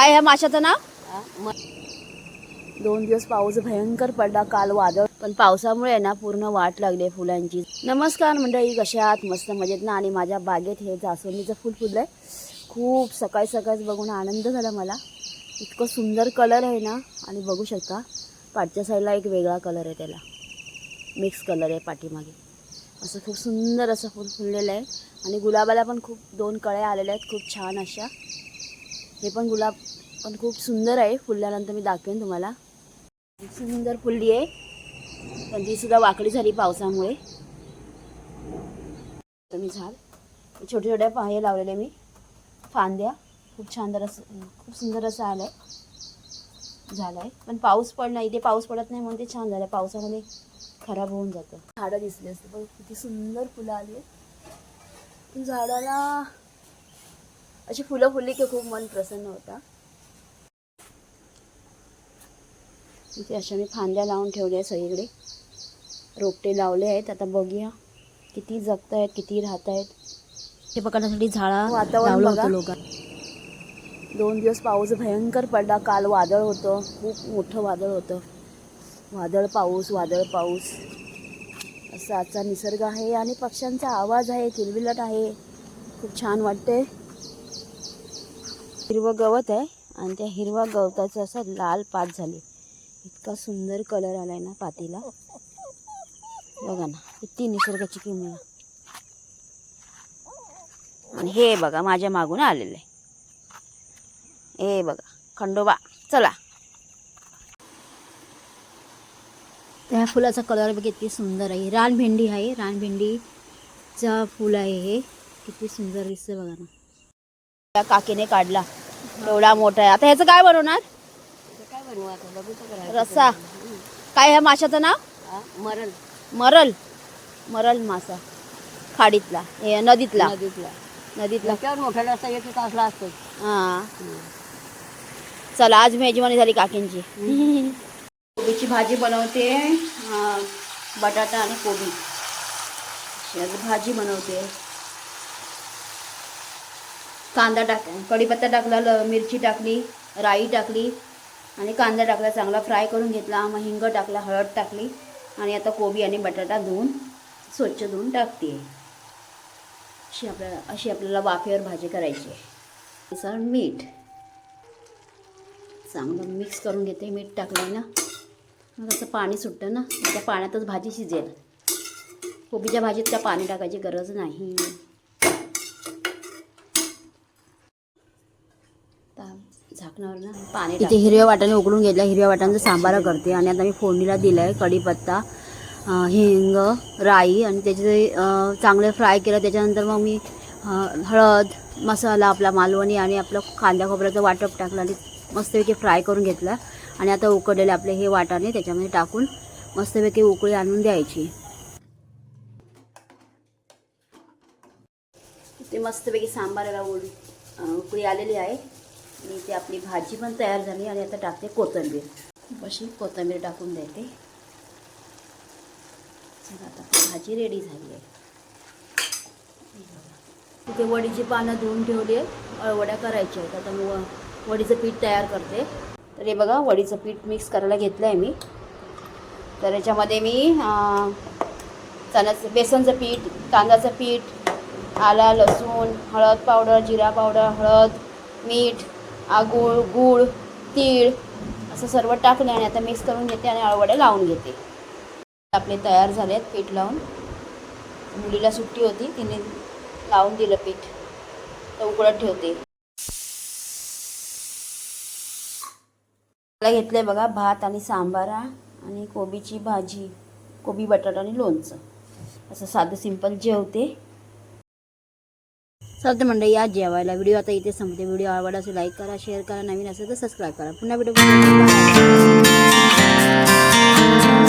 काय ह्या माशाचं नाव? दोन दिवस पाऊस भयंकर पडला काल वादळ. पण पावसामुळे ना पूर्ण वाट लागली आहे फुलांची. नमस्कार मंडळी कशा आहात? मस्त मजेत ना? आणि माझ्या बागेत हे जास्वंदीचं फुल फुललं आहे खूप सकाळी सकाळीच बघून आनंद झाला मला. इतकं सुंदर कलर आहे ना? आणि बघू शकता पाठच्या साईडला एक वेगळा कलर आहे त्याला. मिक्स कलर आहे पाठीमागे. असं खूप सुंदर असं फुल फुललेलं आहे. आणि गुलाबाला पण खूप दोन कळ्या आलेल्या आहेत. खूप छान अशा. हे पण गुलाब पण खूप सुंदर आहे. फुलल्यानंतर मी दाखवेन तुम्हाला. सुंदर फुलली आहे. पण ती सुद्धा वाकडी झाली पावसामुळे. तर मी झाड. छोट्या छोट्या पाहे लावलेले मी. फांद्या. खूप छान असं खूप सुंदर असं आलं आहे झालं आहे. पण पाऊस पडला इथे पाऊस पडत नाही म्हणून ते छान झालं. पावसामध्ये खराब होऊन जातं. झाडं दिसली असते पण किती सुंदर फुलं आली आहेत. झाडाला अशी फुलं फुलली की खूप मन प्रसन्न होता. इथे अशा मी फांद्या लावून ठेवल्या सगळीकडे. रोपटे लावले आहेत. आता बघूया किती जगत आहेत किती राहत आहेत हे पकडण्यासाठी झाडा वातावरण बघा. दोन दिवस पाऊस भयंकर पडला. काल वादळ होतं. खूप मोठं वादळ होतं. वादळ पाऊस वादळ पाऊस. असा आजचा निसर्ग आहे आणि पक्ष्यांचा आवाज आहे. किलबिलट आहे. खूप छान वाटते हिरवं गवत आहे आणि त्या हिरवा गवताचं असं लाल पात झाले. इतका सुंदर कलर आलाय ना पातीला. बघा ना किती निसर्गाची किंमत आणि हे बघा माझ्या मागून आलेलं आहे. हे बघा खंडोबा चला. त्या फुलाचा कलर बघ किती सुंदर आहे. रानभेंडी आहे रानभेंडीचा फुल आहे हे. किती सुंदर दिसतं बघा ना. त्या काकीने काढला. एवढा मोठा आहे. आता ह्याचं काय बनवणार? काय बनवू आता? करायचं. रस्सा. काय ह्या माशाचं नाव? हा, मरण मरल. मरल मासा. खाडीतला. हे नदीतला. नदीतला. नदीतला. मोठा रस्ता येतो असला असतो. हां. चला आज मेजवानी झाली काकींची. कोबीची भाजी बनवते अं, बटाटा आणि कोबी. अशी आज भाजी बनवते. कांदा टाक कढीपत्ता टाकला ल- मिरची टाकली राई टाकली आणि कांदा टाकला चांगला फ्राय करून घेतला मग हिंग टाकला हळद टाकली आणि आता कोबी आणि बटाटा धुवून स्वच्छ धुवून टाकते. अशी आपल्याला अशी आपल्याला वाफेवर भाजी करायची आहे. सर मीठ. चांगलं मिक्स करून घेते मीठ टाकलं ना. मग असं पाणी सुटतं ना त्या पाण्यातच भाजी शिजेल. कोबीच्या भाजीत त्या पाणी टाकायची गरज नाही आता झाकणावर ना पाणी इथे हिरव्या वाटाणे उकडून घेतल्या. हिरव्या वाटाण्याचा सांबारा करते आणि आता मी फोडणीला दिला आहे कढीपत्ता हिंग राई आणि त्याचे चांगले फ्राय केलं. त्याच्यानंतर मग मी हळद मसाला आपला मालवणी आणि आपलं कांदा खोबऱ्याचं वाटप टाकलं आणि मस्तपैकी फ्राय करून घेतलं. आणि आता उकडलेले आपले हे वाटाणे त्याच्यामध्ये टाकून मस्तपैकी उकळी आणून द्यायची. ते मस्तपैकी सांबाराला उकळी आलेली आहे. आणि इथे आपली भाजी पण तयार झाली आणि आता टाकते कोथिंबीर. अशी कोथिंबीर टाकून देते. चला आता भाजी रेडी झाली आहे. तिथे वडीची पानं धुवून ठेवली आहे अळवड्या करायच्या आहेत. आता मी व- वडीचं पीठ तयार करते. तर हे बघा वडीचं पीठ मिक्स करायला घेतलं आहे मी. तर याच्यामध्ये मी चण्याचं बेसनचं पीठ तांदळाचं पीठ आला लसूण हळद पावडर जिरा पावडर हळद मीठ आगूळ गूळ तीळ असं सर्व टाकले आणि आता मिक्स करून घेते आणि अळवड्या लावून घेते. आपले तयार झाले आहेत पीठ लावून. मुलीला सुट्टी होती तिने लावून दिलं पीठ. तर उकळत ठेवते. मला घेतलंय बघा भात आणि सांबारा आणि कोबीची भाजी कोबी बटाटा आणि लोणचं. असं साधं सिंपल जेवते. चालते मंडळी या जेवायला व्हिडिओ. आता इथे संपते व्हिडिओ. आवडला असेल लाईक करा शेअर करा नवीन असेल तर सबस्क्राईब करा. पुन्हा व्हिडिओ